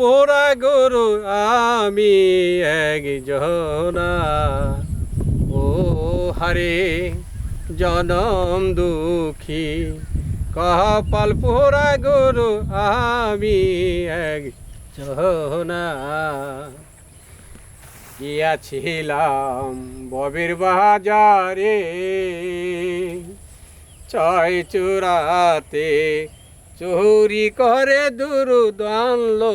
পোড়া গরু আমি এক জনা ও হারে জনম দুঃখী, কপাল পোড়া গরু আমি এক জনা গিয়াছিলাম ববের বাজারে ছয় চূড়াতে চুরি করে দুরুদানলো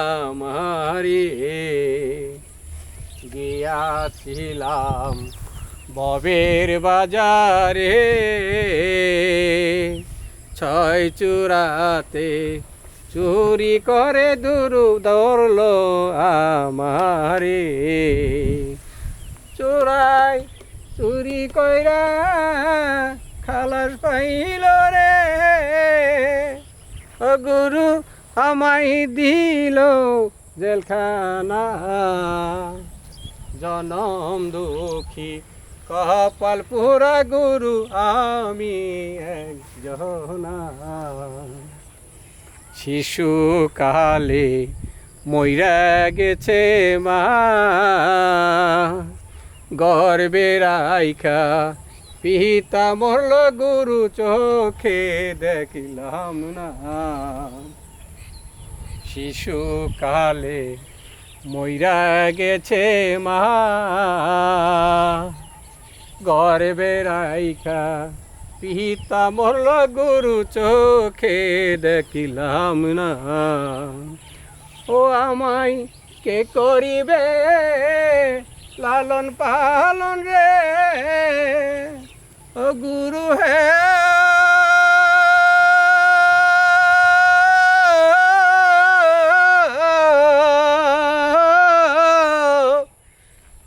আমারে। গিয়াছিলাম ববের বাজারে, ছয় চূড়াতে চুরি করে দুরু দৌড়লো আমারে। চোরাই চুরি কইরা খালাস পাইল রে ও গুরু আমায় দিল জেলখানা। জনম দুঃখী কপাল পুরা গুরু আমি একজনা। শিশুকালে মইরা গেছে মা গর্বের আইকা পিতা মরল গুরু চোখে দেখিলাম না। শিশুকালে মইরা গেছে মা। গর্বের আইকা পিতা মরল গুরু চোখে দেখিলাম না। ও আমায় কে করিবে? লালন পালন রে। ও গুরু হে।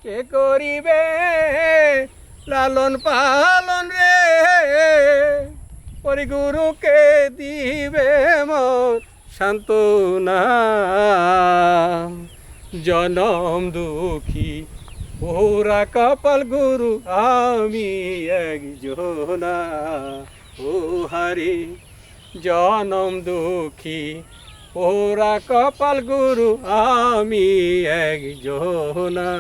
কে করিবে লালন পালন রে? পরি গুরুকে দিবে মোর সান্ত্বনা? জনম দুঃখী ওরা কপাল গুরু আমি একজনা। ও হারি জনম দুঃখী। ওরা কপাল গুরু আমি একজনা।